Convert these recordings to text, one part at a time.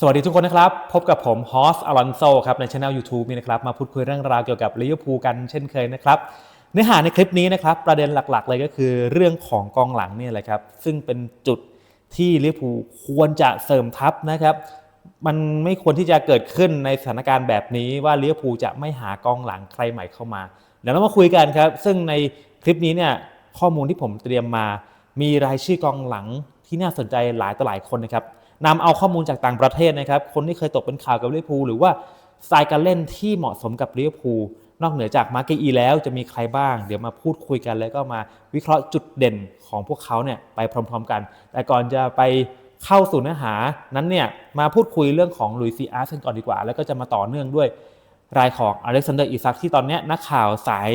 สวัสดีทุกคนนะครับ พบกับผมฮอสอลอนโซครับในช anel YouTube นี่นะครับมาพูดคุยเรื่องราวเกี่ยวกับลิเวอร์พูลกันเช่นเคยนะครับเนื้อหาในคลิปนี้นะครับประเด็นหลักๆ เลยก็คือเรื่องของกองหลังเนี่ยแหละครับซึ่งเป็นจุดที่ลิเวอร์พูลควรจะเสริมทัพนะครับมันไม่ควรที่จะเกิดขึ้นในสถานการณ์แบบนี้ว่าลิเวอร์พูลจะไม่หากองหลังใครใหม่เข้ามาเดี๋ยวเรามาคุยกันครับ ซึ่งในคลิปนี้เนี่ยข้อมูลที่ผมเตรียมมา มีรายชื่อกองหลังที่น่าสนใจหลายต่อหลายคนนะครับ นำเอาข้อมูลจากต่างประเทศนะครับ คนที่เคยตกเป็นข่าวกับลิเวอร์พูลหรือว่าสไตล์การเล่นที่เหมาะสมกับลิเวอร์พูลนอกเหนือจากมาร์เกอีแล้วจะมีใครบ้าง เดี๋ยวมาพูดคุยกันแล้วก็มาวิเคราะห์จุดเด่นของพวกเขาเนี่ยไปพร้อมๆกัน แต่ก่อนจะไปเข้าสู่เนื้อหานั้นเนี่ยมาพูดคุยเรื่องของลุยซีอาร์กันก่อนดีกว่า แล้วก็จะมาต่อเนื่องด้วยรายของอเล็กซานเดอร์อิซักที่ตอนนี้นักข่าวสาย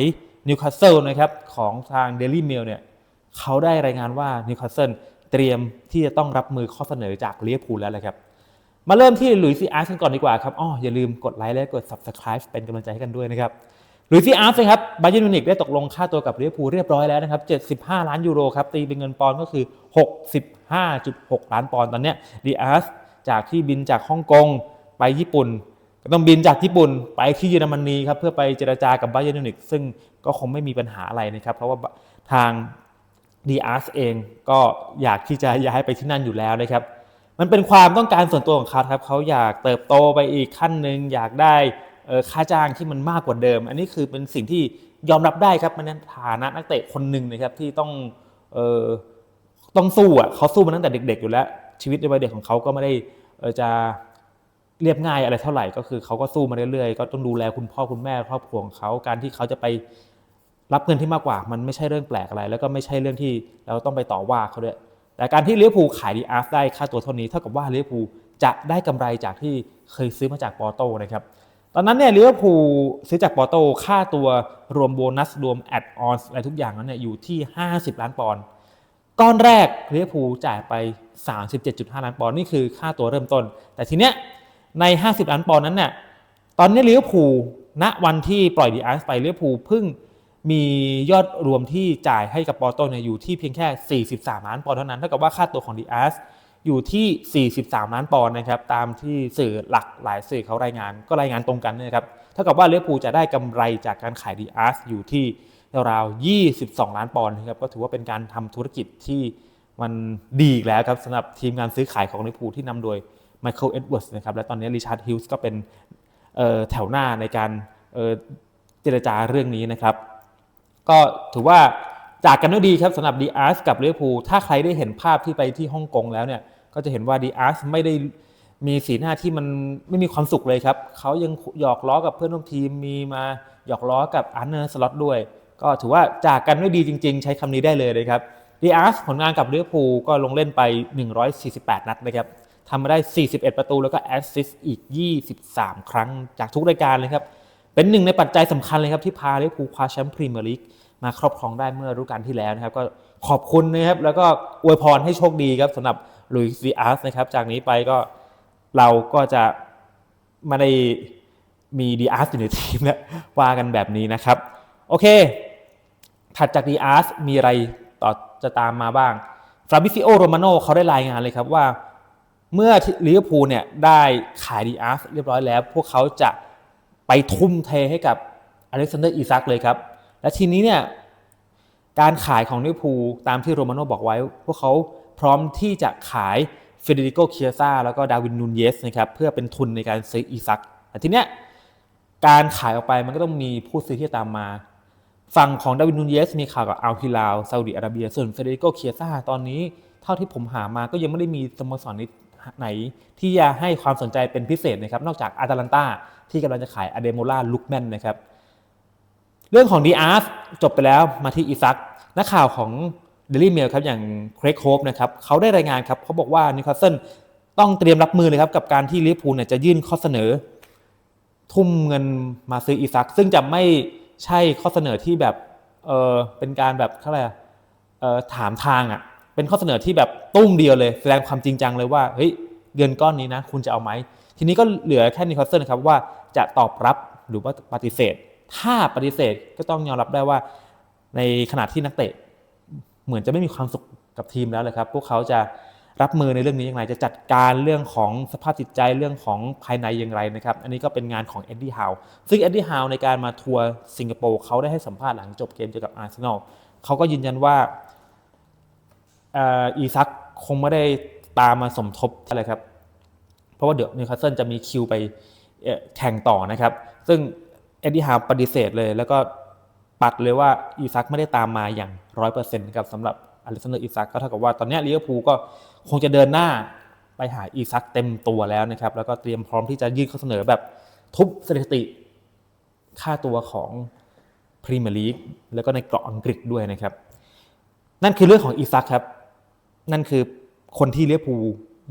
นิวคาสเซิลนะครับของทางเดลี่เมลเนี่ยเขาได้รายงานว่านิวคาสเซิล เตรียมที่จะต้องรับมือข้อเสนอจากเลียพูลแล้วเลยครับ มาเริ่มที่ลุยซีอาร์สกันก่อนดีกว่าครับอ๋ออย่าลืมกดไลค์และกด subscribe เป็นกำลังใจให้กันด้วยนะครับลุยซีอาร์สครับบาเยนมิวนิกได้ตกลงค่าตัวกับเลียพูลเรียบร้อยแล้วนะครับ 75 ล้านยูโรครับตีเป็นเงินปอนด์ก็คือ 65.6 ล้านปอนด์ตอนเนี้ยดีอาร์สจากที่บินจากฮ่องกงไปญี่ปุ่นก็ต้องบินจากญี่ปุ่นไปที่เยอรมนีครับเพื่อไปเจรจากับบาเยนมิวนิกซึ่งก็คงไม่มีปัญหาอะไรนะครับ เพราะว่าทาง ดีอาร์สเองก็อยากที่จะย้ายไปที่นั่นอยู่แล้วนะครับ มันเป็นความต้องการส่วนตัวของเขาครับเขาอยากเติบโตไปอีกขั้นหนึ่งอยากได้ค่าจ้างที่มันมากกว่าเดิม อันนี้คือเป็นสิ่งที่ยอมรับได้ครับมันในฐานะนักเตะคนหนึ่งนะครับที่ต้องเออต้องสู้อะเขาสู้มาตั้งแต่เด็ก ๆ อยู่แล้ว ชีวิตในวัยเด็กของเขาก็ไม่ได้จะเรียบง่ายอะไรเท่าไหร่ก็คือเขาก็สู้มาเรื่อยๆ ก็ต้องดูแลคุณพ่อคุณแม่ครอบครัวของเขาการที่เขาจะไป รับเงินที่มากกว่ามันไม่ใช่เรื่องแปลกอะไร แล้วก็ไม่ใช่เรื่องที่เราต้องไปต่อว่าเขาด้วยแต่การที่เลี้ยวภูขายดีอาร์ฟได้ค่าตัวเท่านี้เท่ากับว่าเลี้ยวภูจะได้กำไรจากที่เคยซื้อมาจากปอโต้นะครับตอนนั้นเนี่ยเลี้ยวภูซื้อจากปอโต้ค่าตัวรวมโบนัสรวมแอดออนอะไรทุกอย่างนั้นเนี่ยอยู่ที่ 50 ล้านปอนด์ก้อนแรกเลี้ยวภูจ่ายไป 37.5 ล้านปอนด์นี่คือค่าตัวเริ่มต้น แต่ทีเนี้ยใน 50 ล้านปอนด์นั้นเนี่ยตอนนี้เลี้ยวภูณวันที่ปล่อยดีอาร์ฟไปเลี้ยวภูเพิ่ง มียอดรวมที่จ่ายให้กับปอโตเนี่ยอยู่ที่เพียงแค่ 43 ล้านปอนด์เท่านั้นเท่ากับว่าค่าตัวของดีอาสอยู่ที่ 43 ล้านปอนด์นะครับตามที่สื่อหลักหลายสื่อเขารายงาน ก็รายงานตรงกันนะครับเท่ากับว่าเลี้ยวภูจะได้กำไรจากการขายดีอาสอยู่ที่ราว22 ล้านปอนด์นะครับก็ถือว่าเป็นการทำธุรกิจที่มันดีอีกแล้วครับสำหรับทีมงานซื้อขายของเลิเวอร์พูลที่นำโดยไมเคิลเอ็ดเวิร์สนะครับและตอนนี้ริชาร์ดฮิลส์ก็เป็นแถวหน้าในการเจรจาเรื่องนี้นะครับ ก็ถือว่าจากกันด้วยดีครับสำหรับดีอาร์สกับเลี้ยวภูถ้าใครได้เห็นภาพที่ไปที่ฮ่องกงแล้วเนี่ยก็จะเห็นว่าดีอาร์สไม่ได้มีสีหน้าที่มันไม่มีความสุขเลยครับเขายังหยอกล้อกับเพื่อนร่วมทีมมีมาหยอกล้อกับอาร์เนอร์สล็อตด้วย ก็ถือว่าจากกันด้วยดีจริง ๆ ใช้คำนี้ได้เลยนะครับดีอาร์สผลงานกับเลี้ยวภูก็ลงเล่นไป 148 นัดนะครับทำมาได้ 41 ประตูแล้วก็แอสซิสต์อีก 23 ครั้งจากทุกรายการเลยครับ เป็นหนึ่งในปัจจัยสำคัญเลยครับที่พาลิเวอร์พูลคว้าแชมป์พรีเมียร์ลีกมาครอบครองได้เมื่อฤดูกาลที่แล้วนะครับก็ขอบคุณนะครับแล้วก็อวยพรให้โชคดีครับสำหรับลุยส์ดีอาร์สนะครับจากนี้ไปก็เราก็จะไม่ได้มีดีอาร์สอยู่ในทีมแล้วว่ากันแบบนี้นะครับ โอเค ถัดจากดีอาร์สมีอะไรต่อจะตามมาบ้างฟราบิซิโอโรมาโนเขาได้รายงานเลยครับว่า เมื่อลิเวอร์พูลเนี่ยได้ขายดีอาร์สเรียบร้อยแล้ว พวกเขาจะ ไปทุ่มเทให้กับอเล็กซานเดอร์อีซักเลยครับ และทีนี้เนี่ยการขายของลิเวอร์พูลตามที่โรมาโนบอกไว้ พวกเขาพร้อมที่จะขายเฟเดริโกเคียซ่าแล้วก็ดาวินนูนเยสนะครับเพื่อเป็นทุนในการซื้ออีซักแต่ทีเนี้ยการขายออกไปมันก็ต้องมีผู้ซื้อที่ตามมาฝั่งของดาวินนูนเยสมีข่าวกับอัลฮิลาลซาอุดิอาระเบีย ส่วนเฟเดริโกเคียซ่าตอนนี้เท่าที่ผมหามาก็ยังไม่ได้มีสโมสรไหนที่จะให้ความสนใจเป็นพิเศษนะครับนอกจากอาตาลันตา ที่กำลังจะขายอเดโมล่าลุกแมนนะครับ เรื่องของดีอาร์จบไปแล้วมาที่อีซักนักข่าวของเดลี่เมลครับอย่างเครกโฮปนะครับเขาได้รายงานครับเขาบอกว่านิวคาสเซิลต้องเตรียมรับมือเลยครับกับการที่ลิเวอร์พูลเนี่ยจะยื่นข้อเสนอ ทุ่มเงินมาซื้ออีซัก ซึ่งจะไม่ใช่ข้อเสนอที่แบบเออเป็นการแบบเท่าไหร่เออถามทางอะ่ะเป็นข้อเสนอที่แบบตุ้มเดียวเลยแสดงความจริงจังเลยว่าเฮ้ยเงินก้อนนี้นะ คุณจะเอาไหมทีนี้ก็เหลือแค่นิคาสเซิลนะครับว่า จะตอบรับหรือว่าปฏิเสธ ถ้าปฏิเสธก็ต้องยอมรับได้ว่า ในขณะที่นักเตะ เหมือนจะไม่มีความสุขกับทีมแล้วเลยครับ พวกเขาจะรับมือในเรื่องนี้อย่างไร จะจัดการเรื่องของสภาพจิตใจเรื่องของภายในอย่างไรนะครับ อันนี้ก็เป็นงานของเอ็ดดี้ฮาวซึ่งเอ็ดดี้ฮาวในการมาทัวร์สิงคโปร์เขาได้ให้สัมภาษณ์หลังจบเกมเจอกับอาร์เซนอลเขาก็ยืนยันว่าอีซักคงไม่ได้ตามมาสมทบอะไรครับ เพราะว่าเดี๋ยวนิวคาสเซิลจะมีคิวไป แข่งต่อนะครับ ซึ่งเอ็ดดี้ฮาวปฏิเสธเลย แล้วก็ปัดเลยว่าอีซักไม่ได้ตามมาอย่างร้อยเปอร์เซ็นต์ครับสำหรับอเล็กซานเดอร์อีซักก็เท่ากับว่าตอนนี้ลิเวอร์พูลก็คงจะเดินหน้าไปหาอีซักเต็มตัวแล้วนะครับ แล้วก็เตรียมพร้อมที่จะยื่นข้อเสนอแบบทุบสถิติค่าตัวของพรีเมียร์ลีกแล้วก็ในเกาะอังกฤษด้วยนะครับ นั่นคือเรื่องของอีซักครับ นั่นคือคนที่ลิเวอร์พูล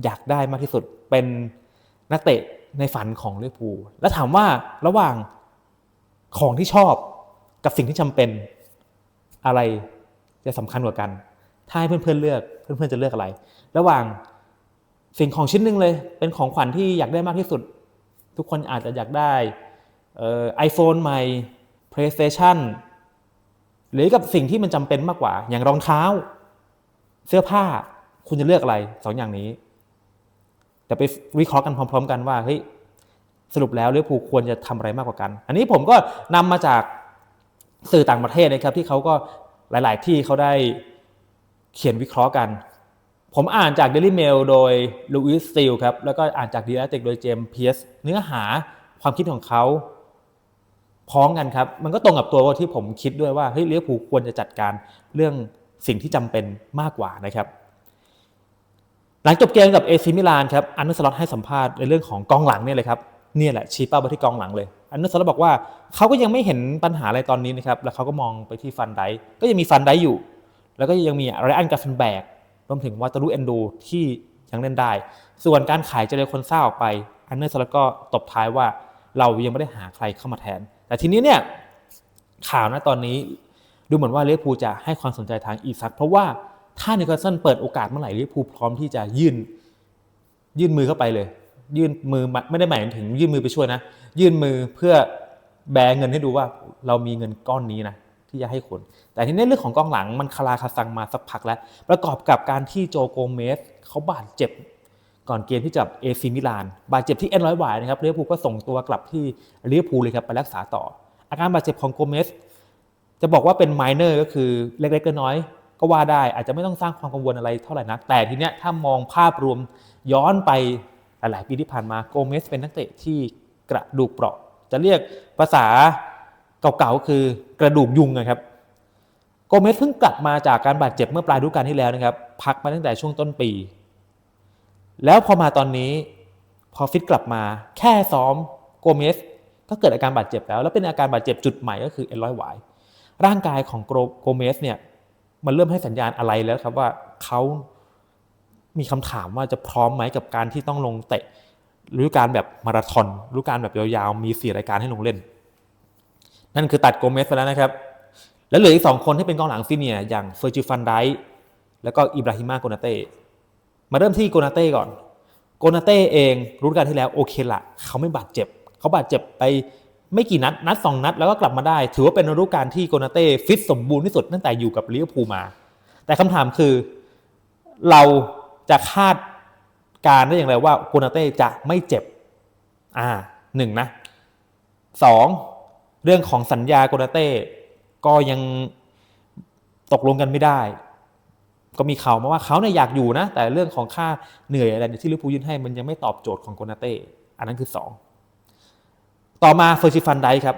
อยากได้มากที่สุดเป็นนักเตะ ในฝันของลิเวอร์พูลแล้วถามว่าระหว่างของที่ชอบกับสิ่งที่จำเป็นอะไรจะสำคัญกว่ากัน ถ้าให้เพื่อนๆเลือกเพื่อนๆจะเลือกอะไร ระหว่างสิ่งของชิ้นหนึ่งเลย เป็นของขวัญที่อยากได้มากที่สุด ทุกคนอาจจะอยากได้ไอโฟนใหม่ PlayStation หรือกับสิ่งที่มันจำเป็นมากกว่า อย่างรองเท้า เสื้อผ้าคุณจะเลือกอะไรสองอย่างนี้ เดี๋ยวไปวิเคราะห์กันพร้อม ๆ กันว่าเฮ้ยสรุปแล้วเลือกผูควรจะทำอะไรมากกว่ากัน อันนี้ผมก็นำมาจากสื่อต่างประเทศนะครับ ที่เขาก็หลาย ๆ ที่เขาได้เขียนวิเคราะห์กัน ผมอ่านจาก Daily Mail โดยลูอิสซิลครับแล้วก็อ่านจากดีแลติกโดยเจมส์เพียสเนื้อหาความคิดของเขาพ้องกันครับ มันก็ตรงกับตัวที่ผมคิดด้วยว่าเฮ้ยเลี้ยวผูควรจะจัดการเรื่องสิ่งที่จำเป็นมากกว่านะครับ หลังจบเกมกับเอซิมิลานครับอันนุสล็อตให้สัมภาษณ์ในเรื่องของกองหลังเนี่ยเลยครับนี่แหละชี้เป้าไปที่กองหลังเลย อันนุสล็อตบอกว่าเขาก็ยังไม่เห็นปัญหาอะไรตอนนี้นะครับแล้วเขาก็มองไปที่ฟันไดก็ยังมีฟันไดอยู่ แล้วก็ยังมีไรอันกาฟนแบกรวมถึงวาตารุเอนโดที่ยังเล่นได้ ส่วนการขายเจเรคนซ่าออกไป อันเนอร์สล็อตก็ตบท้ายว่าเรายังไม่ได้หาใครเข้ามาแทน แต่ทีนี้เนี่ยข่าวนะตอนนี้ดูเหมือนว่าเล่ภูจะให้ความสนใจทางอีซักเพราะว่า ถ้านิโคลสันเปิดโอกาสเมื่อไหร่เลี้ยวภูพร้อมที่จะยื่น ยื่นมือเข้าไปเลย ยื่นมือไม่ได้หมายถึงยื่นมือไปช่วยนะ ยื่นมือเพื่อแบงเงินให้ดูว่าเรามีเงินก้อนนี้นะที่จะให้คนแต่ทีนี้เรื่องของกองหลังมันคลาคาซังมาสักพักแล้ว ประกอบกับการที่โจโกเมสเขาบาดเจ็บก่อนเกมที่จับเอซิมิลานบาดเจ็บที่เอ็นร้อยหวายนะครับเรียพูก็ส่งตัวกลับที่เรียพูเลยครับไปรักษาต่อ อาการบาดเจ็บของโกเมสจะบอกว่าเป็นไมเนอร์ก็คือเล็กๆน้อย ก็ว่าได้อาจจะไม่ต้องสร้างความกังวลอะไรเท่าไหร่นัก แต่ทีเนี้ยถ้ามองภาพรวมย้อนไปหลายปีที่ผ่านมาโกเมสเป็นนักเตะที่กระดูกเปราะ จะเรียกภาษาเก่าๆคือกระดูกยุงนะครับโกเมสเพิ่งกลับมาจากการบาดเจ็บเมื่อปลายฤดูกาลที่แล้วนะครับ พักมาตั้งแต่ช่วงต้นปี แล้วพอมาตอนนี้พอฟิตกลับมาแค่ซ้อมโกเมสก็เกิดอาการบาดเจ็บแล้ว แล้วเป็นอาการบาดเจ็บจุดใหม่ก็คือเอ็นร้อยหวายร่างกายของโกเมสเนี่ย มันเริ่มให้สัญญาณอะไรแล้วครับว่าเขามีคำถามว่าจะพร้อมไหมกับการที่ต้องลงเตะหรือการแบบมาราธอนหรือการแบบยาวๆมีสี่รายการให้ลงเล่น นั่นคือตัดโกเมสไปแล้วนะครับ แล้วเหลืออีกสองคนที่เป็นกองหลังซีเนียอย่างเฟอร์จิฟันไดแล้วก็อิบราฮิมาโกนาเต้มาเริ่มที่โกนาเต้ก่อน โกนาเต้เองรู้การที่แล้วโอเคละเขาไม่บาดเจ็บ เขาบาดเจ็บไป ไม่กี่นัดนัดสองนัดแล้วก็กลับมาได้ ถือว่าเป็นฤดูกาลที่โกนาเต้ฟิตสมบูรณ์ที่สุดตั้งแต่อยู่กับลิเวอร์พูลมา แต่คำถามคือเราจะคาดการได้อย่างไรว่าโกนาเต้จะไม่เจ็บ อ่าหนึ่งนะสองเรื่องของสัญญาโกนาเต้ก็ยังตกลงกันไม่ได้ ก็มีข่าวมาว่าเขาเนี่ยอยากอยู่นะ แต่เรื่องของค่าเหนื่อยอะไรที่ลิเวอร์พูลยื่นให้มันยังไม่ตอบโจทย์ของโกนาเต้อันนั้นคือ2 ต่อมาเฟอร์ซิฟันไดครับ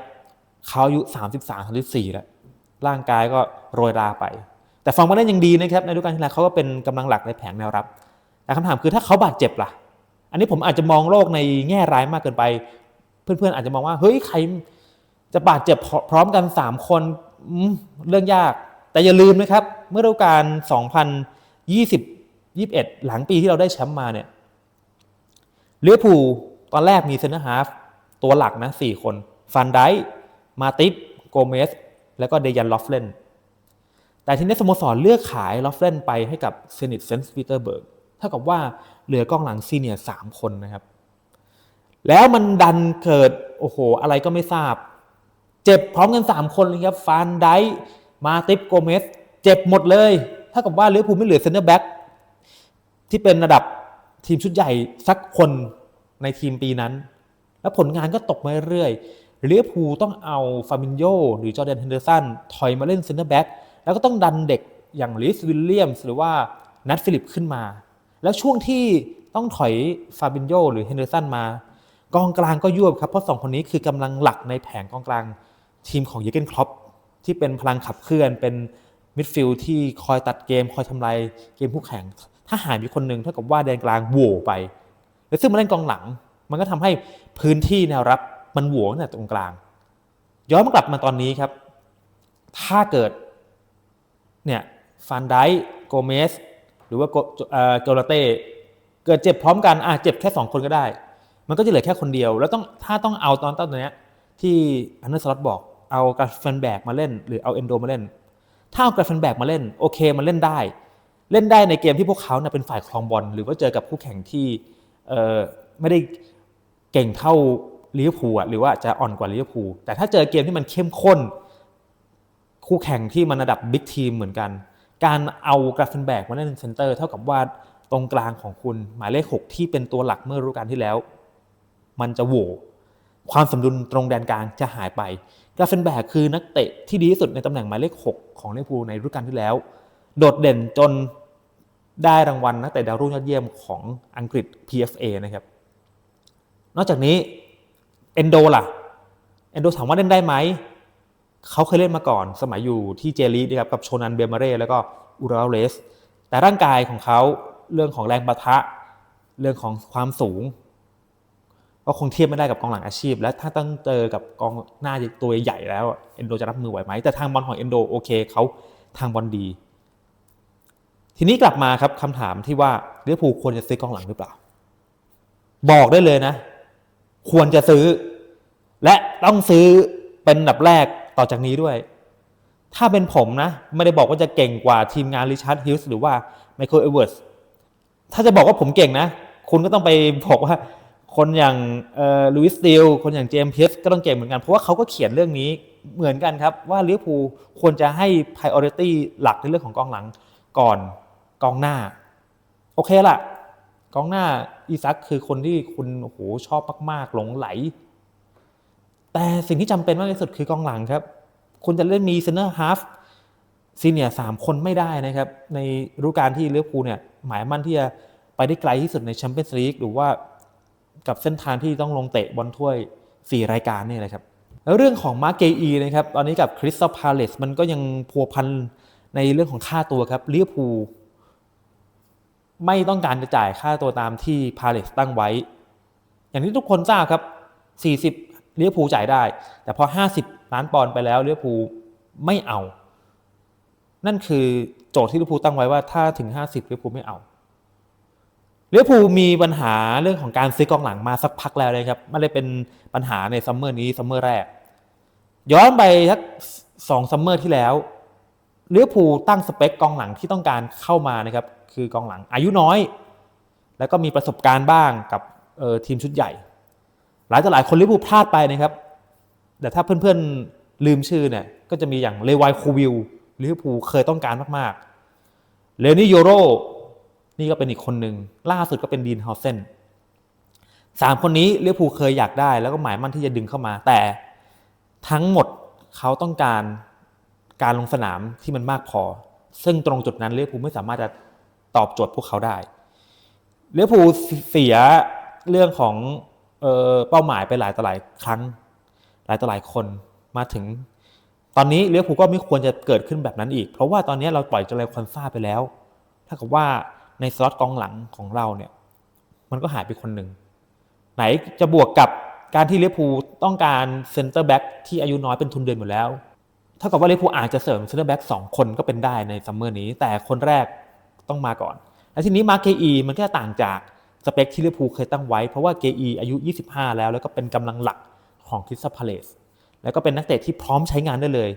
เขาอายุ33 34แล้วร่างกายก็โรยราไป แต่ฟอร์มก็ได้ยังดีนะครับในฤดูกาลที่แล้วเขาก็เป็นกำลังหลักในแผงแนวรับ แต่คำถามคือถ้าเขาบาดเจ็บล่ะ อันนี้ผมอาจจะมองโลกในแง่ร้ายมากเกินไป เพื่อนๆอาจจะมองว่าเฮ้ยใครจะบาดเจ็บพร้อมกัน 3 คนเรื่องยาก แต่อย่าลืมนะครับ เมื่อฤดูกาล2020 21 หลังปีที่เราได้แชมป์มาเนี่ยเลี้ยวผูตอนแรกมีเซนเตอร์ฮาฟ ตัวหลักนะ4คนฟันไดมาติฟโกเมสแล้วก็เดยันลอฟเลนแต่ทีนี้สโมสรเลือกขายลอฟเลนไปให้กับเซนิตเซนส์ปีเตอร์เบิร์กเท่ากับว่าเหลือกองหลังซีเนียร์สามคนนะครับ แล้วมันดันเกิด โอ้โห อะไรก็ไม่ทราบ เจ็บพร้อมกัน3คนเลยครับฟานไดมาติปโกเมสเจ็บหมดเลยถ้ากับว่าเลือพูไม่เหลือเซนเตอร์แบ็กที่เป็นระดับทีมชุดใหญ่สักคนในทีมปีนั้น แล้วผลงานก็ตกมาเรื่อยเลียพูต้องเอาฟาบินโยหรือจอร์แดนเฮนเดอร์สันถอยมาเล่นเซนเตอร์แบ็กแล้วก็ต้องดันเด็กอย่างลิสวิลเลียมหรือว่านัทฟิลิปขึ้นมา แล้วช่วงที่ต้องถอยฟาบินโยหรือเฮนเดอร์สันมา กองกลางก็ยวบครับ เพราะสองคนนี้คือกำลังหลักในแผงกองกลางทีมของเยเกนครอปที่เป็นพลังขับเคลื่อนเป็นมิดฟิลด์ที่คอยตัดเกม คอยทำลายเกมคู่แข่ง ถ้าหายมีคนหนึ่งเท่ากับว่าแดนกลางโหวไป แล้วซึ่งมาเล่นกองหลัง มันก็ทำให้พื้นที่แนวรับมันหวตั้งแต่ตรงกลาง ย้อนมากลับมาตอนนี้ครับ ถ้าเกิดเนี่ยฟันไดโกเมสหรือว่าโกลาเต้เกิดเจ็บพร้อมกันอะเจ็บแค่ 2 คนก็ได้ มันก็จะเหลือแค่คนเดียว แล้วต้องถ้าต้องเอาตอนต้นนี้ที่อันเดอร์สล็อตบอกเอากราฟเฟนแบกมาเล่น หรือเอาเอนโดมาเล่น ถ้าเอากราฟเฟนแบกมาเล่นโอเคมันเล่นได้ เล่นได้ในเกมที่พวกเขาเนี่ยเป็นฝ่ายครองบอลหรือว่าเจอกับคู่แข่งที่ไม่ได้ เก่งเท่าลิเวอร์พูลหรือว่าจะอ่อนกว่าลิเวอร์พูลแต่ถ้าเจอเกมที่มันเข้มข้น คู่แข่งที่มันระดับบิ๊กทีมเหมือนกัน การเอากราฟเฟนแบกมาเล่นเซนเตอร์เท่ากับว่าตรงกลางของคุณหมายเลข 6 ที่เป็นตัวหลักเมื่อฤดูกาลที่แล้ว มันจะโหวความสมดุลตรงแดนกลางจะหายไปกราเฟนแบกคือนักเตะที่ดีที่สุดในตำแหน่งหมายเลข 6 ของลิเวอร์พูลในฤดูกาลที่แล้ว โดดเด่นจนได้รางวัลนักเตะดาวรุ่งยอดเยี่ยมของอังกฤษ PFA นะครับ นอกจากนี้เอนโดล่ะเอนโดถามว่าเล่นได้ไหมเขาเคยเล่นมาก่อน สมัยอยู่ที่เจลีนะครับกับโชนันเบมาเร่แล้วก็อูราเลส แต่ร่างกายของเขาเรื่องของแรงปะทะ เรื่องของความสูง ก็คงเทียบไม่ได้กับกองหลังอาชีพ และถ้าต้องเจอกับกองหน้าตัวใหญ่แล้วเอนโดจะรับมือไหวไหมแต่ทางบอลของเอนโดโอเคเขาทางบอลดี ทีนี้กลับมาครับคำถามที่ว่าเลี้ยวภูควรจะซื้อกองหลังหรือเปล่า บอกได้เลยนะ ควรจะซื้อ และต้องซื้อเป็นดับแรกต่อจากนี้ด้วย ถ้าเป็นผมนะ ไม่ได้บอกว่าจะเก่งกว่าทีมงานริชาร์ดฮิลส์หรือว่าไมเคิลเอเวิร์สถ้าจะบอกว่าผมเก่งนะ คุณก็ต้องไปบอกว่าคนอย่างลูอิสติลคนอย่างเจมส์เพสก็ต้องเก่งเหมือนกัน เพราะว่าเขาก็เขียนเรื่องนี้เหมือนกันครับว่าลิเวอร์พูลควรจะให้ priority หลักในเรื่องของกองหลังก่อนกองหน้า โอเคละกองหน้า อีซักคือคนที่คุณโอ้โหชอบมากๆหลงไหล แต่สิ่งที่จำเป็นมากที่สุดคือกองหลังครับ คุณจะเล่นมีเซนเนอร์ฮาฟซีเนียสามคนไม่ได้นะครับ ในรูการที่ลิเวอร์พูลเนี่ยหมายมั่นที่จะไปได้ไกลที่สุดในแชมเปี้ยนส์ลีกหรือว่ากับเส้นทางที่ต้องลงเตะบอลถ้วย 4 รายการนี่แหละครับแล้วเรื่องของมาร์เกอีนะครับตอนนี้กับคริสตัลพาเลสมันก็ยังพัวพันในเรื่องของค่าตัวครับลิเวอร์พู ไม่ต้องการจะจ่ายค่าตัวตามที่พาเลสตั้งไว้ อย่างที่ทุกคนทราบครับ 40ลิเวอร์พูจ่ายได้ แต่พอ 50 ล้านปอนด์ไปแล้วลิเวอร์พูไม่เอา นั่นคือโจทย์ที่ลิเวอร์พูลตั้งไว้ว่าถ้าถึง 50ลิเวอร์พูลไม่เอาเลี้ยวภูมีปัญหาเรื่องของการซื้อกองหลังมาสักพักแล้วเลยครับไม่ได้เป็นปัญหาในซัมเมอร์นี้ซัมเมอร์แรก ย้อนไปสักสองซัมเมอร์ที่แล้ว เลี้ยวภูตั้งสเปคกองหลังที่ต้องการเข้ามานะครับคือกองหลังอายุน้อย แล้วก็มีประสบการณ์บ้างกับทีมชุดใหญ่ หลายต่อหลายคนเลี้ยวภูพลาดไปนะครับ แต่ถ้าเพื่อนๆลืมชื่อเนี่ยก็จะมีอย่างเลวายคูวิลเลี้ยวภูเคยต้องการมากๆเลนี่โยโรนี่ก็เป็นอีกคนหนึ่งล่าสุดก็เป็นดีนฮาวเซนสามคนนี้เลี้ยวภูเคยอยากได้ แล้วก็หมายมั่นที่จะดึงเข้ามา แต่ทั้งหมดเขาต้องการ การลงสนามที่มันมากพอ ซึ่งตรงจุดนั้นเลี้ยวภูไม่สามารถจะตอบโจทย์พวกเขาได้เลี้ยวภูเสียเรื่องของเออเป้าหมายไปหลายต่อหลายครั้ง หลายต่อหลายคนมาถึง ตอนนี้เลี้ยวภูก็ไม่ควรจะเกิดขึ้นแบบนั้นอีก เพราะว่าตอนนี้เราปล่อยเจริญคอนซ่าไปแล้วถ้ากับว่าในสล็อตกองหลังของเราเนี่ย มันก็หายไปคนหนึ่งไหนจะบวกกับการที่เลี้ยฟูต้องการเซนเตอร์แบ็กที่อายุน้อยเป็นทุนเดือนหมดแล้ว เท่ากับว่าเลฟูอาจจะเสริมเซนเตอร์แบ็กสองคนก็เป็นได้ในซัมเมอร์นี้ แต่คนแรกต้องมาก่อน และทีนี้มาเกอีมันก็ต่างจากสเปคที่เลฟูเคยตั้งไว้ เพราะว่าเกอีอายุ 25 แล้ว แล้วก็เป็นกำลังหลักของคิสพาเลสแล้วก็เป็นนักเตะที่พร้อมใช้งานได้เลย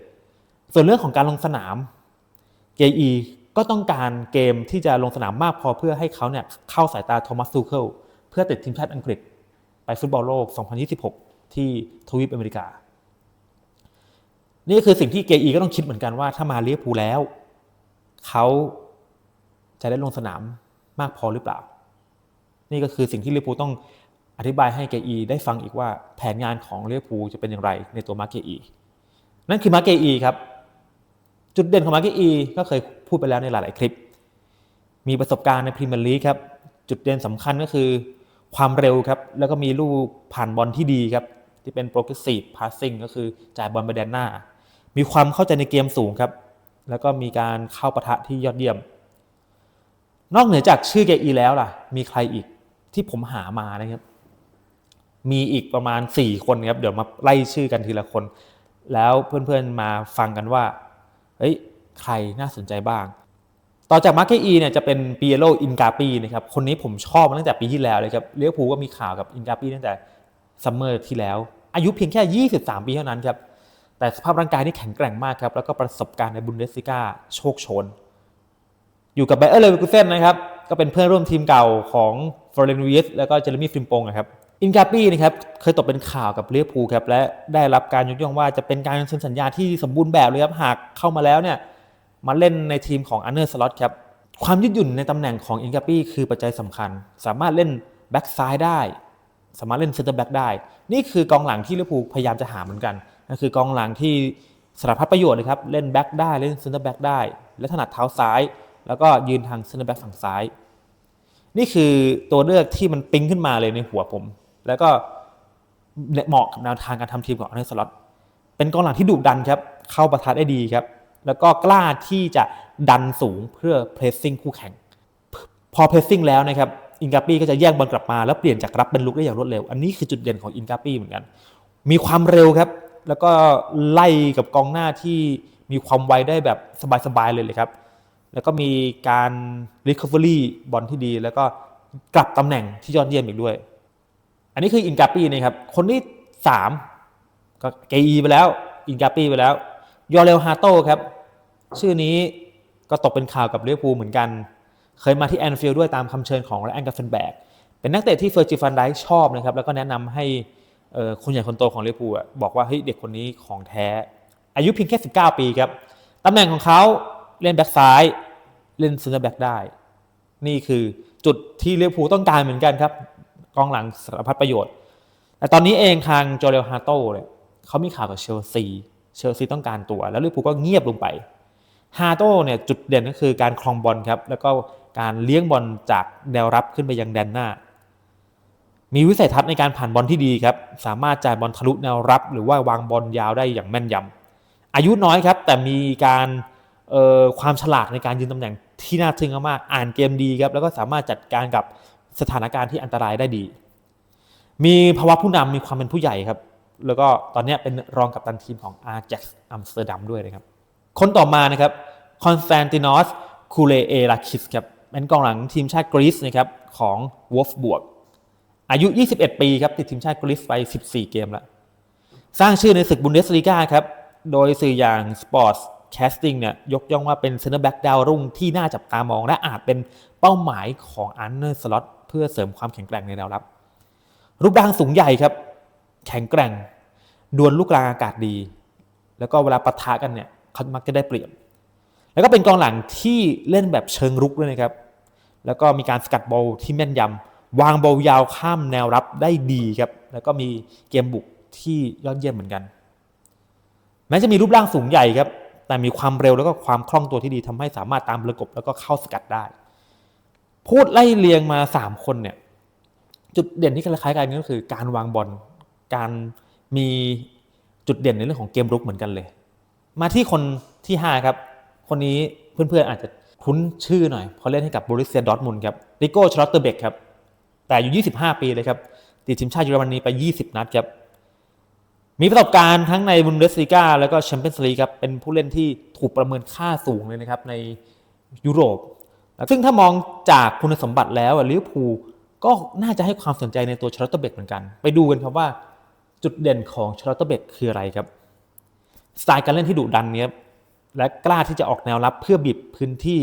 ส่วนเรื่องของการลงสนามเกอีก็ต้องการเกมที่จะลงสนามมากพอเพื่อให้เขาเนี่ยเข้าสายตาโทมัสซูเคิลเพื่อติดทีมชาติอังกฤษ ไปฟุตบอลโลก 2026 ที่ทวีปอเมริกา นี่คือสิ่งที่เกอีก็ต้องคิดเหมือนกันว่าถ้ามาเลียพูแล้ว เขาจะได้ลงสนามมากพอหรือเปล่า นี่ก็คือสิ่งที่เวอร์พูต้องอธิบายให้เกอีได้ฟังอีกว่าแผนงานของเวอร์พูจะเป็นอย่างไรในตัวมาเกอีนั่นคือมาเกอีครับ จุดเด่นของมาเกอีก็เคยพูดไปแล้วในหลาย ๆ คลิป มีประสบการณ์ในพรีเมียร์ลีกครับจุดเด่นสำคัญก็คือความเร็วครับ แล้วก็มีลูกผ่านบอลที่ดีครับ ที่เป็น progressive passing ก็คือจ่ายบอลไปแดนหน้า มีความเข้าใจในเกมสูงครับ แล้วก็มีการเข้าปะทะที่ยอดเยี่ยม นอกเหนือจากชื่อเกอีแล้วล่ะ มีใครอีกที่ผมหามานะครับ มีอีกประมาณ 4 คนครับ เดี๋ยวมาไล่ชื่อกันทีละคน แล้วเพื่อนๆมาฟังกันว่า เฮ้ย ใครน่าสนใจบ้าง ต่อจากมาร์เกอีเนี่ยจะเป็นปีโรอินกาปีนะครับ คนนี้ผมชอบมาตั้งแต่ปีที่แล้วเลยครับ เลี้ยวภูก็มีข่าวกับอินกาปีตั้งแต่ซัมเมอร์ที่แล้ว อายุเพียงแค่ 23 ปีเท่านั้นครับ แต่สภาพร่างกายนี่แข็งแกร่งมากครับ แล้วก็ประสบการณ์ในบุนเดสซิก้าโชคโชน อยู่กับไบเออร์เลเวอร์กูเซนนะครับ ก็เป็นเพื่อนร่วมทีมเก่าของฟลอเรนวีสแล้วก็เจเรมี่ฟริมปงครับอินกาปี้นะครับเคยตกเป็นข่าวกับเลียพูครับและได้รับการยกย่องว่าจะเป็นการเซ็นสัญญาที่สมบูรณ์แบบเลยครับหากเข้ามาแล้วเนี่ยมาเล่นในทีมของอันเนอร์สล็อตครับความยืดหยุ่นในตำแหน่งของอินกาปี้คือปัจจัยสำคัญ สามารถเล่นแบ็กซ้ายได้ สามารถเล่นเซนเตอร์แบ็กได้ นี่คือกองหลังที่ลิเวอร์พูลพยายามจะหาเหมือนกัน นั่นคือกองหลังที่สารพัดประโยชน์เลยครับ เล่นแบ็กได้เล่นเซนเตอร์แบ็กได้ และถนัดเท้าซ้าย แล้วก็ยืนทางเซนเตอร์แบ็กฝั่งซ้าย นี่คือตัวเลือกที่มันปิ๊งขึ้นมาเลยในหัวผม แล้วก็เหมาะกับแนวทางการทำทีมของอันเดอร์สล็อตเป็นกองหลังที่ดุดันครับ เข้าประทัดได้ดีครับ แล้วก็กล้าที่จะดันสูงเพื่อเพรสซิ่งคู่แข่ง พอเพรสซิ่งแล้วนะครับอินกาปี้ก็จะแย่งบอลกลับมาแล้วเปลี่ยนจากรับเป็นลุกได้อย่างรวดเร็ว อันนี้คือจุดเด่นของอินกาปี้เหมือนกัน มีความเร็วครับ แล้วก็ไล่กับกองหน้าที่มีความไวได้แบบสบายๆเลยเลยครับ แล้วก็มีการ Recovery บอลที่ดี แล้วก็กลับตำแหน่งที่ยอดเยี่ยมอีกด้วย อันนี้คืออินกาปีนะครับ คนที่สามก็เกอีไปแล้ว อินกาปีไปแล้ว ยอเรลฮาโต้ครับ ชื่อนี้ก็ตกเป็นข่าวกับเลี้ยวภูเหมือนกัน เคยมาที่แอนฟิลด์ด้วยตามคำเชิญของแอนกัฟเฟนแบกเป็นนักเตะที่เฟอร์จิฟันไดชอบนะครับ แล้วก็แนะนำให้ คนใหญ่คนโตของเลี้ยวภูลบอกว่าเฮ้ยเด็กคนนี้ของแท้ อายุเพียงแค่ 19 ปีครับตำแหน่งของเขาเล่นแบ็กซ้าย เล่นเซนเตอร์แบ็กได้ นี่คือจุดที่เลี้ยวภูลต้องการเหมือนกันครับกองหลังสารพัดประโยชน์ แต่ตอนนี้เองทางโจเรลฮาโต้เนี่ยเขามีข่าวกับเชลซีเชลซีต้องการตัว แล้วลิเวอร์พูลก็เงียบลงไปฮาโต้เนี่ยจุดเด่นก็คือการครองบอลครับแล้วก็การเลี้ยงบอลจากแนวรับขึ้นไปยังแดนหน้า มีวิสัยทัศน์ในการผ่านบอลที่ดีครับ สามารถจ่ายบอลทะลุแนวรับ หรือว่าวางบอลยาวได้อย่างแม่นยำอายุน้อยครับ แต่มีการความฉลาดในการยืนตำแหน่งที่น่าทึ่งมาก อ่านเกมดีครับ แล้วก็สามารถจัดการกับสถานการณ์ที่อันตรายได้ดี มีภาวะผู้นำมีความเป็นผู้ใหญ่ครับ แล้วก็ตอนนี้เป็นรองกัปตันทีมของอาร์เจ็กซ์อัมสเตอร์ดัมด้วยนะครับ คนต่อมานะครับคอนสแตนตินอสคูเลเอราคิสครับเป็นกองหลังทีมชาติกรีซนะครับของวอฟบวก อายุ 21 ปีครับติดทีมชาติกรีซไป 14 เกมแล้ว สร้างชื่อในศึกบุนเดสลีกาครับ โดยสื่ออย่าง Sports แคสติ้งเนี่ยยกย่องว่าเป็นเซนเตอร์แบ็กดาวรุ่งที่น่าจับตามอง และอาจเป็นเป้าหมายของอันเนอร์สล็อตเพื่อเสริมความแข็งแกร่งในแนวรับ รูปร่างสูงใหญ่ครับ แข็งแกร่ง ดวลลูกกลางอากาศดี แล้วก็เวลาปะทะกันเนี่ยเขามักจะได้เปรียบ แล้วก็เป็นกองหลังที่เล่นแบบเชิงรุกด้วยนะครับ แล้วก็มีการสกัดบอลที่แม่นยำ วางบอลยาวข้ามแนวรับได้ดีครับ แล้วก็มีเกมบุกที่ยอดเยี่ยมเหมือนกัน แม้จะมีรูปร่างสูงใหญ่ครับ แต่มีความเร็วแล้วก็ความคล่องตัวที่ดีทำให้สามารถตามประกบแล้วก็เข้าสกัดได้ พูดไล่เรียงมาสามคนเนี่ย จุดเด่นที่คล้ายๆกันก็คือ การวางบอล การมีจุดเด่นในเรื่องของเกมรุกเหมือนกันเลย มาที่คนที่ห้าครับ คนนี้เพื่อนๆอาจจะคุ้นชื่อหน่อยเพราะเล่นให้กับบริเซียดอทมุนครับ ริโก้ชลอตเตอร์เบกครับ แต่อายุ25 ปีเลยครับ ติดทีมชาติเยอรมนีไป 20 นัดครับ มีประสบการณ์ทั้งในบุนเดสลีกาแล้วก็แชมเปี้ยนส์ลีกครับ เป็นผู้เล่นที่ถูกประเมินค่าสูงเลยนะครับในยุโรป ซึ่งถ้ามองจากคุณสมบัติแล้วลิเวอร์พูลก็น่าจะให้ความสนใจในตัวชาร์ลตเบกเหมือนกัน ไปดูกันครับว่าจุดเด่นของชาร์ลตเบกคืออะไรครับ สไตล์การเล่นที่ดุดันเนี้ยและกล้าที่จะออกแนวรับเพื่อบีบพื้นที่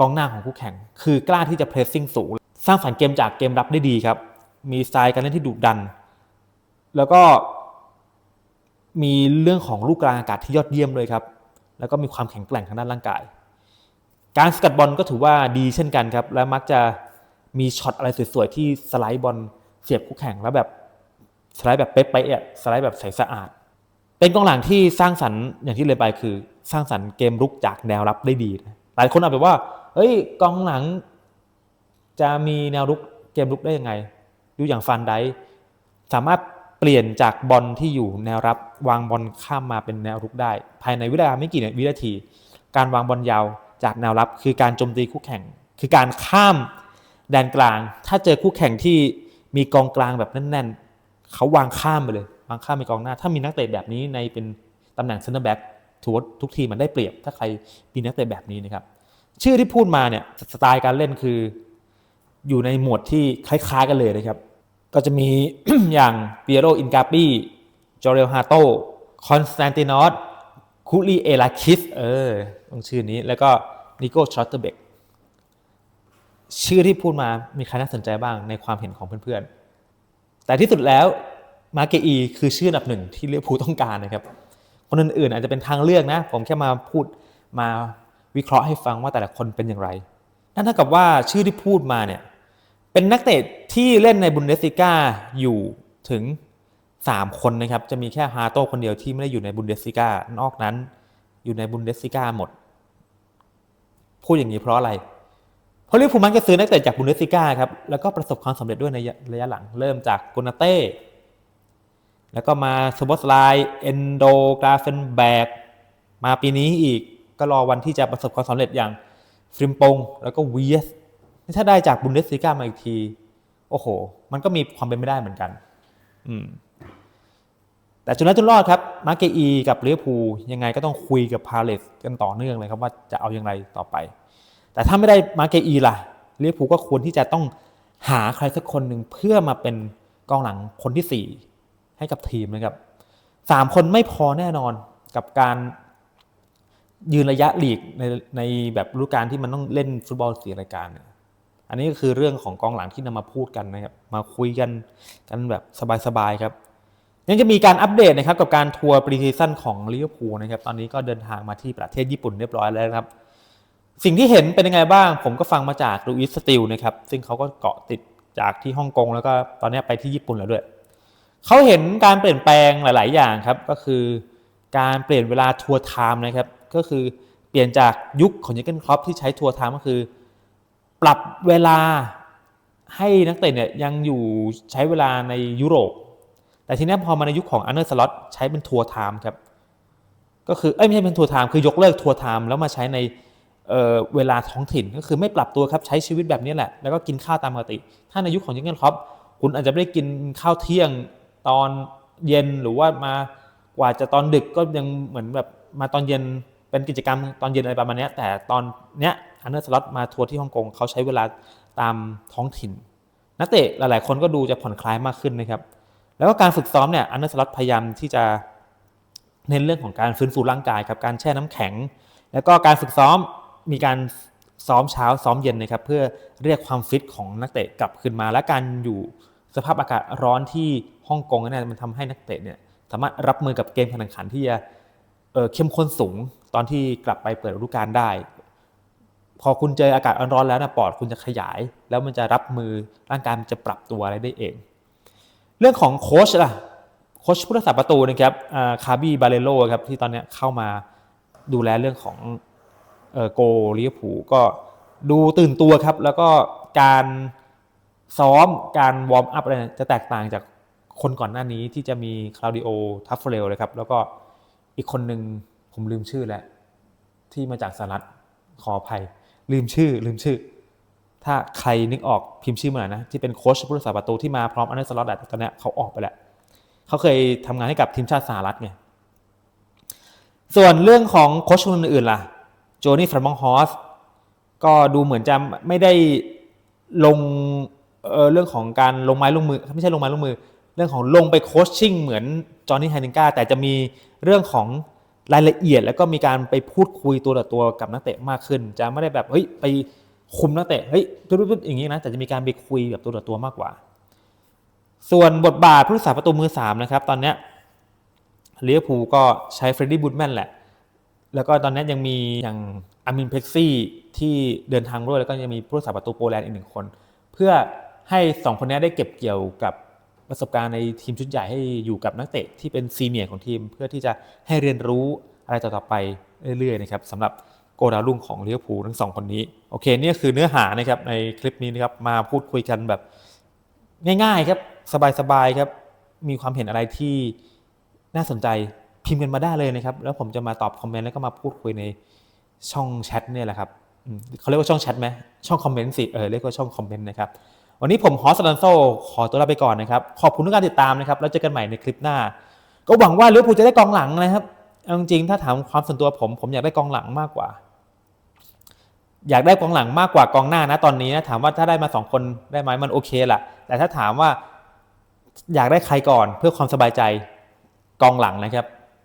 กองหน้าของคู่แข่ง คือกล้าที่จะเพรสซิ่งสูง สร้างสรรค์เกมจากเกมรับได้ดีครับ มีสไตล์การเล่นที่ดุดัน แล้วก็มีเรื่องของลูกกลางอากาศที่ยอดเยี่ยมเลยครับ แล้วก็มีความแข็งแกร่งทางด้านร่างกาย การสกัดบอลก็ถือว่าดีเช่นกันครับ และมักจะมีช็อตอะไรสวยๆที่สไลด์บอลเสียบคู่แข่งแล้วแบบสไลด์แบบเป๊ะๆอะสไลด์แบบใสสะอาด เป็นกองหลังที่สร้างสรรค์อย่างที่เลยไปคือ สร้างสรรค์เกมรุกจากแนวรับได้ดี หลายคนอาจจะว่า เฮ้ยกองหลัง จะมีแนวรุกเกมรุกได้ยังไง ดูอย่างฟันไดสามารถเปลี่ยนจากบอลที่อยู่แนวรับวางบอลข้ามมาเป็นแนวรุกได้ ภายในเวลาไม่กี่วินาที การวางบอลยาวจากแนวรับ คือการโจมตีคู่แข่ง คือการข้ามแดนกลาง ถ้าเจอคู่แข่งที่มีกองกลางแบบแน่น ๆ เขาวางข้ามไปเลย วางข้ามไปกองหน้า ถ้ามีนักเตะแบบนี้ในเป็นตำแหน่งเซนเตอร์แบ็กถือว่าทุกทีมมันได้เปรียบ ถ้าใครมีนักเตะแบบนี้นะครับ ชื่อที่พูดมาเนี่ยสไตล์การเล่นคือ อยู่ในหมวดที่คล้ายๆกันเลยนะครับ ก็จะมีอย่างเปียโรอินกาปีจอเรลฮาโตคอนสแตนตินอสคูลีเอลาคิสเออต้องชื่อนี้แล้วก็นิโก้ชอตเตอร์เบกชื่อที่พูดมามีใครน่าสนใจบ้างในความเห็นของเพื่อนๆ แต่ที่สุดแล้วมาเกอีคือชื่ออันดับหนึ่งที่เลือกผู้ต้องการนะครับ คนอื่นๆ อาจจะเป็นทางเลือกนะ ผมแค่มาพูดมาวิเคราะห์ให้ฟังว่าแต่ละคนเป็นอย่างไร นั่นเท่ากับว่าชื่อที่พูดมาเนี่ย เป็นนักเตะที่เล่นในบุนเดสซิก้าอยู่ถึง 3 คนนะครับ จะมีแค่ฮาโต้คนเดียวที่ไม่ได้อยู่ในบุนเดสซิก้านอกนั้น อยู่ในบุนเดสซิก้าหมด พูดอย่างนี้เพราะอะไร เพราะลิเวอร์พูลมันก็ซื้อนักเตะจากบุนเดสซิก้าครับ แล้วก็ประสบความสำเร็จด้วยในระยะหลัง เริ่มจากโกนาเต้ แล้วก็มาซูบอสไลเอนโดกราเฟนแบก มาปีนี้อีกก็รอวันที่จะประสบความสำเร็จอย่างฟริมปง แล้วก็วีส ถ้าได้จากบุนเดสซิก้ามาอีกที โอ้โห มันก็มีความเป็นไม่ได้เหมือนกัน อืม แต่จนแล้วจนรอดครับ มาเกอีกับเวอร์พูยังไงก็ต้องคุยกับพาเลสกันต่อเนื่องเลยครับว่าจะเอาอย่างไรต่อไป แต่ถ้าไม่ได้มาเกอีล่ะเวอร์พูก็ควรที่จะต้องหาใครสักคนหนึ่งเพื่อมาเป็นกองหลังคนที่สี่ให้กับทีมนะครับสามคนไม่พอแน่นอนกับการยืนระยะหลีกในในแบบฤดูกาลที่มันต้องเล่นฟุตบอลสี่รายการเนี่ย อันนี้ก็คือเรื่องของกองหลังที่นำมาพูดกันนะครับ มาคุยกันกันแบบสบายๆครับ ยังจะมีการอัปเดตนะครับกับการทัวร์ปรีซีซั่นของลิเวอร์พูลนะครับ ตอนนี้ก็เดินทางมาที่ประเทศญี่ปุ่นเรียบร้อยแล้วครับ สิ่งที่เห็นเป็นยังไงบ้าง ผมก็ฟังมาจากลูอิสสติลนะครับ ซึ่งเขาก็เกาะติดจากที่ฮ่องกงแล้วก็ตอนนี้ไปที่ญี่ปุ่นแล้วด้วย เขาเห็นการเปลี่ยนแปลงหลาย ๆ อย่างครับ ก็คือการเปลี่ยนเวลาทัวร์ไทม์นะครับ ก็คือเปลี่ยนจากยุคของยูเกนครอปที่ใช้ทัวร์ไทม์ก็คือ ปรับเวลาให้นักเตะเนี่ยยังอยู่ใช้เวลาในยุโรป แต่ทีนี้พอมาในยุคของอันเดอร์สล็อตใช้เป็นทัวร์ไทม์ครับ ก็คือเอ้ยไม่ใช่เป็นทัวร์ไทม์คือยกเลิกทัวร์ไทม์แล้วมาใช้ในเเวลาท้องถิ่นก็คือไม่ปรับตัวครับใช้ชีวิตแบบนี้แหละ แล้วก็กินข้าวตามปกติ ถ้าในยุคของยูเกนครอปคุณอาจจะไม่ได้กินข้าวเที่ยงตอนเย็นหรือว่ามากว่าจะตอนดึกก็ยังเหมือนแบบมาตอนเย็นเป็นกิจกรรมตอนเย็นอะไรประมาณนี้แต่ตอนเนี้ย อันเดอร์สล็อตมาทัวร์ที่ฮ่องกงเขาใช้เวลาตามท้องถิ่น นักเตะหลายๆ คนก็ดูจะผ่อนคลายมากขึ้นนะครับ แล้วก็การฝึกซ้อมเนี่ยอันเดอร์สล็อตพยายามที่จะเน้นเรื่องของการฟื้นฟูร่างกายครับการแช่น้ำแข็ง แล้วก็การฝึกซ้อมมีการซ้อมเช้าซ้อมเย็นนะครับเพื่อเรียกความฟิตของนักเตะกลับคืนมา และการอยู่สภาพอากาศร้อนที่ฮ่องกงเนี่ยมันทำให้นักเตะเนี่ยสามารถรับมือกับเกมการแข่งขันที่จะเข้มข้นสูงตอนที่กลับไปเปิดฤดูกาลได้ พอคุณเจออากาศร้อนแล้วนะปอดคุณจะขยาย แล้วมันจะรับมือร่างกายมันจะปรับตัวอะไรได้เอง เรื่องของโค้ชล่ะโค้ชผู้รักษาประตูนะครับคาบี้บาเลโลครับที่ตอนนี้เข้ามาดูแลเรื่องของโกลิเวอร์พูลก็ดูตื่นตัวครับ แล้วก็การซ้อมการวอร์มอัพอะไรจะแตกต่างจากคนก่อนหน้านี้ที่จะมีคลาวดิโอทัฟเฟลเลยครับ แล้วก็อีกคนหนึ่งผมลืมชื่อแล้ว ที่มาจากสหรัฐขออภัย ลืมชื่อ ลืมชื่อ ถ้าใครนึกออกพิมพ์ชื่อมาหน่อยนะ ที่เป็นโค้ชผู้รักษาประตูที่มาพร้อมอันเดอร์สล็อตแต่ตอนนี้เขาออกไปแล้วเขาเคยทำงานให้กับทีมชาติสหรัฐไงส่วนเรื่องของโค้ชคนอื่นๆล่ะ โจนี่ฟรมองฮอสก็ดูเหมือนจะไม่ได้ลงเเรื่องของการลงไม้ลงมือ ไม่ใช่ลงไม้ลงมือ เรื่องของลงไปโคชชิ่งเหมือนจอห์นนี่ไฮนิงกาแต่จะมีเรื่องของ รายละเอียดแล้วก็มีการไปพูดคุยตัวต่อตัวกับนักเตะมากขึ้น จะไม่ได้แบบเฮ้ยไปคุมนักเตะเฮ้ยตุ๊ดๆอย่างนี้นะแต่จะมีการไปคุยแบบตัวต่อตัวมากกว่า ส่วนบทบาทผู้รักษาประตูมือสามนะครับตอนเนี้ยลิเวอร์พูลก็ใช้เฟรดดี้บูดแมนแหละ แล้วก็ตอนนี้ยังมีอย่างอามินเพ็กซี่ที่เดินทางด้วยแล้วก็ยังมีผู้รักษาประตูโปแลนด์อีกหนึ่งคน เพื่อให้สองคนนี้ได้เก็บเกี่ยวกับ ประสบการณ์ในทีมชุดใหญ่ให้อยู่กับนักเตะที่เป็นซีเนียร์ของทีม เพื่อที่จะให้เรียนรู้อะไรต่อๆไปเรื่อยๆนะครับสำหรับโกดาวรุ่งของเลิเวอร์พูลทั้งสองคนนี้โอเคนี่คือเนื้อหานะครับในคลิปนี้นะครับมาพูดคุยกันแบบง่ายๆครับสบายๆครับมีความเห็นอะไรที่น่าสนใจพิมพ์กันมาได้เลยนะครับ แล้วผมจะมาตอบคอมเมนต์แล้วก็มาพูดคุยในช่องแชทเนี่ยแหละครับเขาเรียกว่าช่องแชทไหมช่องคอมเมนต์สิเออเรียกว่าช่องคอมเมนต์นะครับ วันนี้ผมฮอสลันโซขอตัวลาไปก่อนนะครับ ขอบคุณทุกการติดตามนะครับ แล้วเจอกันใหม่ในคลิปหน้า ก็หวังว่าลิเวอร์พูลจะได้กองหลังนะครับจริงๆถ้าถามความส่วนตัวผมผมอยากได้กองหลังมากกว่า อยากได้กองหลังมากกว่ากองหน้านะตอนนี้นะถามว่าถ้าได้มาสองคนได้ไหมมันโอเคแหละแต่ถ้าถามว่าอยากได้ใครก่อนเพื่อความสบายใจกองหลังนะครับ